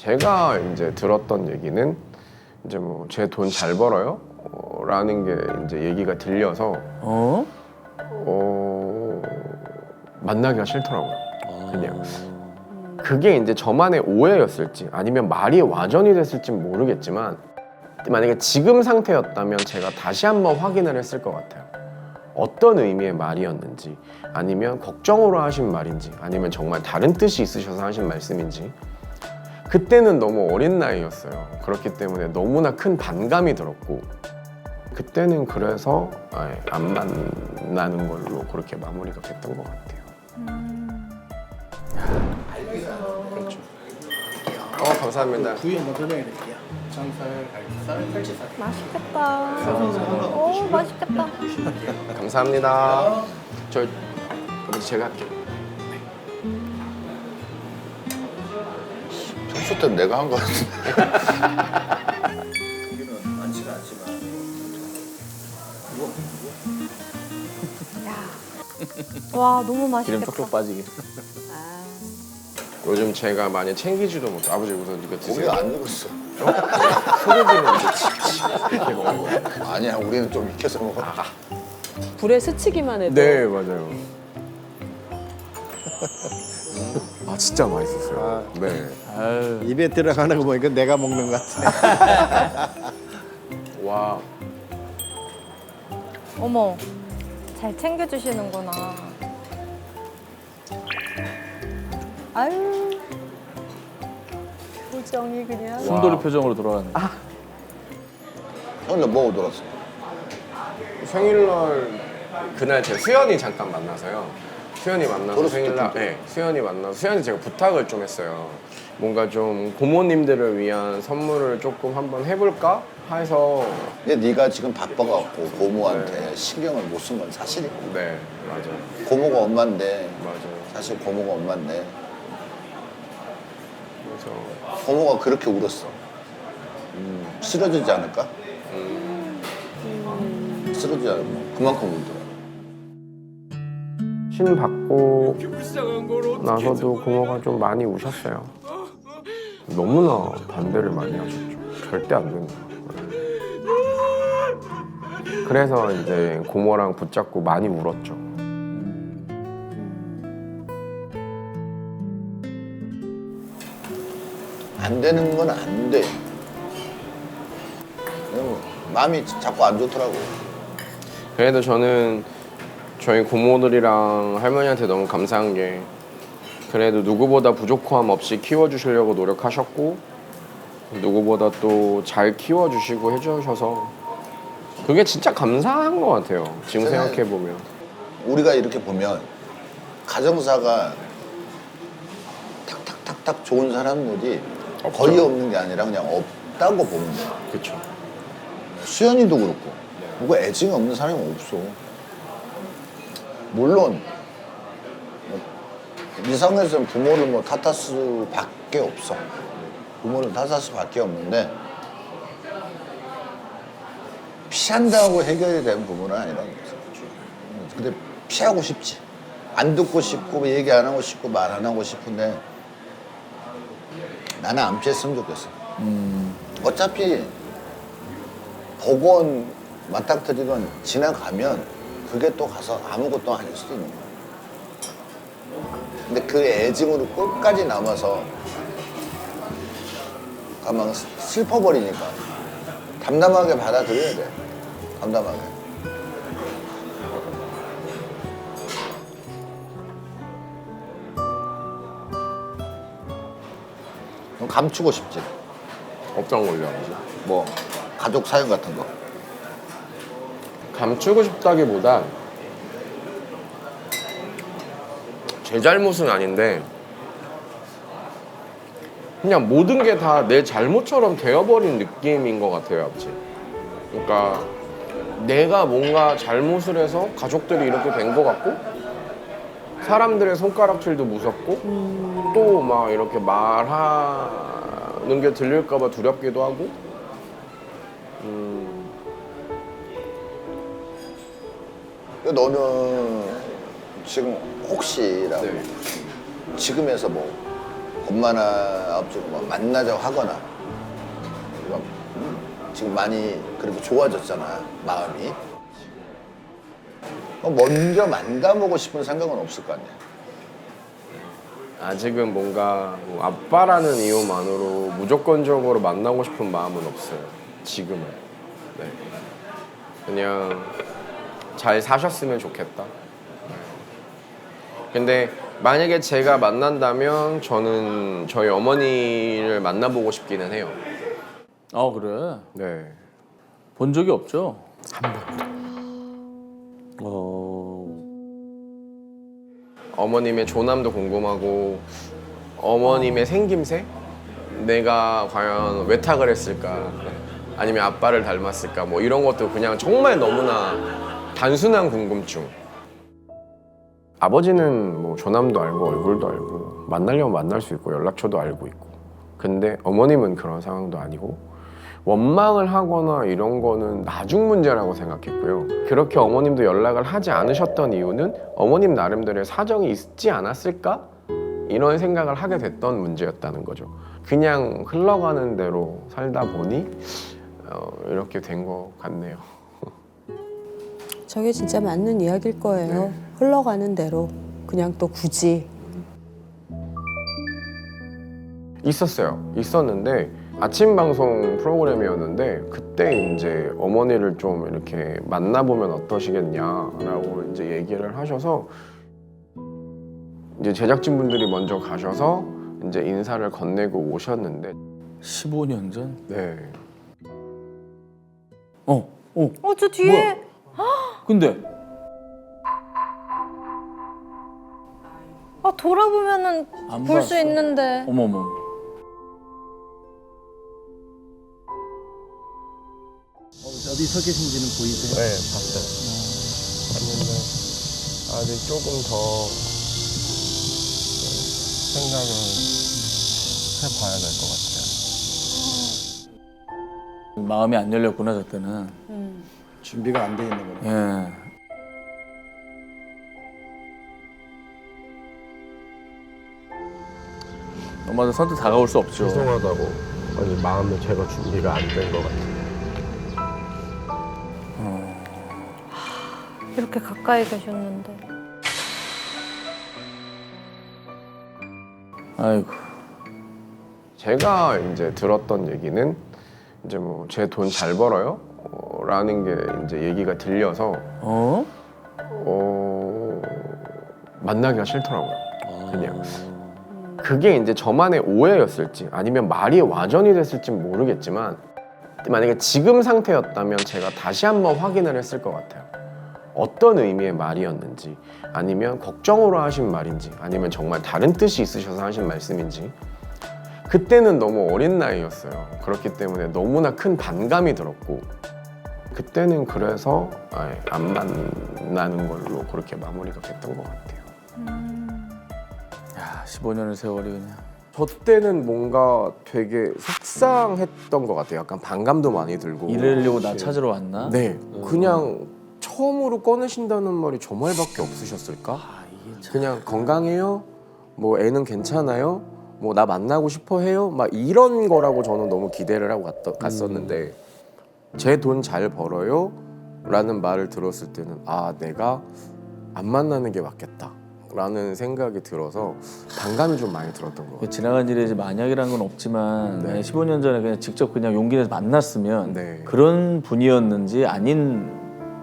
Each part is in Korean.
제가 이제 들었던 얘기는 이제 뭐 제 돈 잘 벌어요? 어, 라는 게 이제 얘기가 들려서 어? 어, 만나기가 싫더라고요. 그냥 그게 이제 저만의 오해였을지 아니면 말이 와전이 됐을지 모르겠지만 만약에 지금 상태였다면 제가 다시 한번 확인을 했을 것 같아요. 어떤 의미의 말이었는지 아니면 걱정으로 하신 말인지 아니면 정말 다른 뜻이 있으셔서 하신 말씀인지 그때는 너무 어린 나이였어요. 그렇기 때문에 너무나 큰 반감이 들었고 그때는 그래서 아예 안 만나는 걸로 그렇게 마무리가 됐던 것 같아요. 그렇죠. 어 감사합니다. 부위 한번 설명해 드릴게요. 장살, 갈비살, 탈치살. 맛있겠다. 오, 맛있겠다. 감사합니다. 저 그럼 제가 할게요. 평소 때 내가 한 거 같은데. 야. 와, 너무 기름 맛있겠다. 촉촉 빠지게. 요즘 제가 많이 챙기지도 못. 아버지 우선 이거 드세요. 우리가 안 익었어. 소고기는 이제 이렇게 먹는. 아니야, 우리는 좀 익혀서 먹어. 불에 스치기만 해도 네 맞아요. 아 진짜 맛있었어요. 네. 아유. 입에 들어가는 거 보니까 내가 먹는 것 같아. 와 어머, 잘 챙겨주시는구나. 아유. 표정이 그냥. 순돌이 표정으로 돌아가네. 형님 뭐 돌았어? 생일날 그날 제 수연이 잠깐 만나서요. 수연이 만나서 어렸을 생일날, 때부터? 네, 수연이 만나서 수연이 제가 부탁을 좀 했어요. 뭔가 좀 고모님들을 위한 선물을 조금 한번 해볼까 해서 근데 네가 지금 바빠갖고 고모한테 신경을 못 쓴 건 사실이고. 네 맞아요, 고모가 엄마인데 맞아요. 사실 고모가 엄마인데 그래서 고모가 그렇게 울었어. 음, 쓰러지지 않을까? 쓰러지지 않으면 그만큼 울더라. 신 받고 나서도 고모가 좀 많이 우셨어요. 너무나 반대를 많이 하셨죠. 절대 안 된다. 그래서 이제 고모랑 붙잡고 많이 울었죠. 안 되는 건 안 돼. 마음이 자꾸 안 좋더라고. 그래도 저는 저희 고모들이랑 할머니한테 너무 감사한 게 그래도 누구보다 부족함 없이 키워주시려고 노력하셨고 누구보다 또 잘 키워주시고 해주셔서 그게 진짜 감사한 것 같아요. 지금. 생각해 보면. 우리가 이렇게 보면 가정사가 탁탁탁탁 좋은 사람들이 거의 없는 게 아니라 그냥 없다고 보면 돼. 그렇죠. 수연이도 그렇고 누구 애증이 없는 사람이 없어. 물론 뭐 이상에서는 부모를 뭐 탓할 수밖에 없어. 부모를 탓할 수밖에 없는데 피한다고 해결이 된 부분은 아니라는 거죠. 근데 피하고 싶지. 안 듣고 싶고 얘기 안 하고 싶고 말 안 하고 싶은데 나는 안 피했으면 좋겠어. 어차피 복원 맞닥뜨리건 지나가면 그게 또 가서 아무것도 아닐 수도 있는 거야. 근데 그 애증으로 끝까지 남아서 가만 슬퍼버리니까 담담하게 받아들여야 돼. 담담하게. 넌 감추고 싶지. 걸요, 아버지? 뭐 가족 사연 같은 거. 감추고 싶다기보단 제 잘못은 아닌데 그냥 모든 게 다 내 잘못처럼 되어버린 느낌인 것 같아요, 아버지. 그러니까 내가 뭔가 잘못을 해서 가족들이 이렇게 된 것 같고 사람들의 손가락질도 무섭고 또 막 이렇게 말하는 게 들릴까봐 두렵기도 하고 너는 지금 혹시라고 네. 지금에서 뭐 엄마나 아버지가 막 만나자고 하거나 막, 음, 지금 많이 그래도 좋아졌잖아 마음이 어, 먼저 만나보고 싶은 생각은 없을 거 아니야 아직은 뭔가 뭐 아빠라는 이유만으로 무조건적으로 만나고 싶은 마음은 없어요. 지금은. 네. 그냥 잘 사셨으면 좋겠다. 네. 근데 만약에 제가 만난다면 저는 저희 어머니를 만나보고 싶기는 해요. 아 그래? 네. 본 적이 없죠? 어머님의 조남도 궁금하고 어머님의 생김새? 내가 과연 외탁을 했을까? 아니면 아빠를 닮았을까? 뭐 이런 것도 그냥 정말 너무나 단순한 궁금증. 아버지는 뭐 조남도 알고 얼굴도 알고 만나려면 만날 수 있고 연락처도 알고 있고. 근데 어머님은 그런 상황도 아니고 원망을 하거나 이런 거는 나중 문제라고 생각했고요. 그렇게 어머님도 연락을 하지 않으셨던 이유는 어머님 나름대로의 사정이 있지 않았을까? 이런 생각을 하게 됐던 문제였다는 거죠. 그냥 흘러가는 대로 살다 보니 어, 이렇게 된 것 같네요. 저게 진짜 맞는 이야기일 거예요. 네. 흘러가는 대로 그냥 또 굳이 있었어요. 있었는데 아침 방송 프로그램이었는데 그때 이제 어머니를 좀 이렇게 만나보면 어떠시겠냐라고 이제 얘기를 하셔서 이제 제작진분들이 먼저 가셔서 이제 인사를 건네고 오셨는데 15년 전? 네. 어, 어. 어, 저 뒤에 근데 아, 돌아보면은 안 볼 수 봤어. 있는데. 어머머. 어디 서 계신지는 보이세요? 네, 봤어요. 봤는데 아직 조금 더 생각을 해봐야 될 것 같아요. 마음이 안 열렸구나 저 때는. 준비가 안 돼 있는 거네. 예. 엄마도 선뜻 다가올 수 없죠. 죄송하다고 아니 마음에 제가 준비가 안 된 것 같아요. 이렇게 가까이 계셨는데. 아이고. 제가 이제 들었던 얘기는 이제 뭐 제 돈 잘 벌어요 어, 라는 게 이제 얘기가 들려서 어? 어, 만나기가 싫더라고요. 그냥 그게 이제 저만의 오해였을지 아니면 말이 와전이 됐을지 모르겠지만 만약에 지금 상태였다면 제가 다시 한번 확인을 했을 것 같아요. 어떤 의미의 말이었는지 아니면 걱정으로 하신 말인지 아니면 정말 다른 뜻이 있으셔서 하신 말씀인지 그때는 너무 어린 나이였어요. 그렇기 때문에 너무나 큰 반감이 들었고 그때는 그래서 아예 안 만나는 걸로 그렇게 마무리가 됐던 것 같아요. 야, 15년의 세월이 그냥. 저 때는 뭔가 되게 속상했던 것 같아요. 약간 반감도 많이 들고. 이래려고 나 찾으러 왔나? 네, 그냥 처음으로 꺼내신다는 말이 저 말밖에 없으셨을까? 아, 이게 참. 그냥 건강해요? 뭐 애는 괜찮아요? 뭐 나 만나고 싶어 해요? 막 이런 거라고 저는 너무 기대를 하고 갔, 갔었는데 제 돈 잘 벌어요? 라는 말을 들었을 때는 아 내가 안 만나는 게 맞겠다 라는 생각이 들어서 반감이 좀 많이 들었던 것 같아요 지나간 일에 이제 만약이라는 건 없지만 네. 만약 15년 전에 그냥 직접 그냥 용기 내서 만났으면 네. 그런 분이었는지 아닌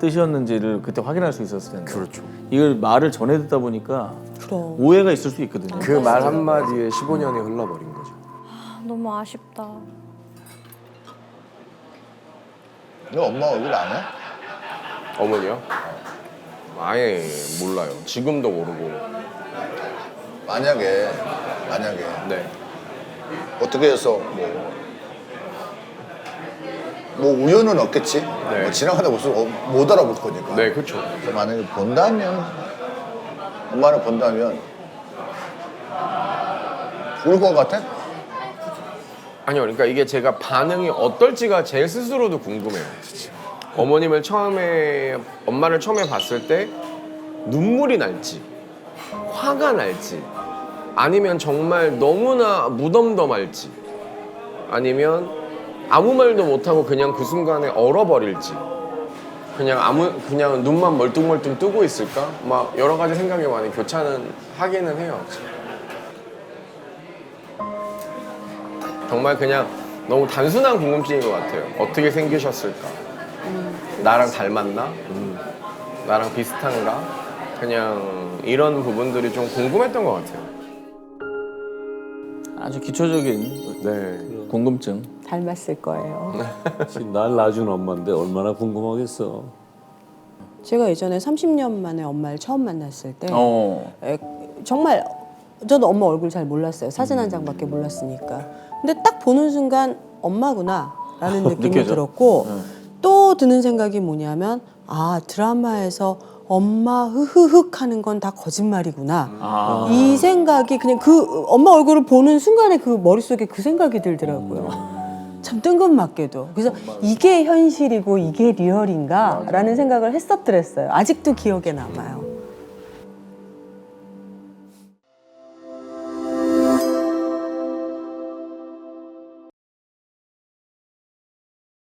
뜻이었는지를 그때 확인할 수 있었을 텐데 그렇죠 이걸 말을 전해 듣다 보니까 그럼 오해가 있을 수 있거든요. 그 말 한마디에 15년이 흘러버린 거죠 아, 너무 아쉽다. 너 엄마 얼굴 아냐? 어머니요? 아예 몰라요 지금도 모르고 만약에 만약에 네 어떻게 해서 뭐, 뭐 우연은 없겠지. 네. 뭐 지나가다 모습 못 알아볼 거니까. 네, 그렇죠 그래서 만약에 본다면 엄마를 본다면 울것 같아? 아니요, 그러니까 이게 제가 반응이 어떨지가 제 스스로도 궁금해요. 어머님을 처음에 엄마를 처음에 봤을 때 눈물이 날지, 화가 날지, 아니면 정말 너무나 무덤덤할지 아니면 아무 말도 못하고 그냥 그 순간에 얼어버릴지 그냥 아무 그냥 눈만 멀뚱멀뚱 뜨고 있을까 막 여러 가지 생각이 많이 교차는 하기는 해요 정말 그냥 너무 단순한 궁금증인 것 같아요 어떻게 생기셨을까 나랑 닮았나 나랑 비슷한가 그냥 이런 부분들이 좀 궁금했던 것 같아요 아주 기초적인 네 궁금증. 닮았을 거예요. 날 낳아준 엄마인데 얼마나 궁금하겠어. 제가 예전에 30년 만에 엄마를 처음 만났을 때 어. 에, 정말 저도 엄마 얼굴 잘 몰랐어요. 사진 한 장밖에 몰랐으니까. 근데 딱 보는 순간 엄마구나라는 느낌이 느껴져? 들었고 네. 또 드는 생각이 뭐냐면 아 드라마에서 엄마 흐흐흑 하는 건 다 거짓말이구나. 아. 이 생각이 그냥 그 엄마 얼굴을 보는 순간에 그 머릿속에 그 생각이 들더라고요. 참 뜬금맞게도. 그래서 이게 현실이고 이게 리얼인가라는 생각을 했었더랬어요. 아직도 기억에 남아요.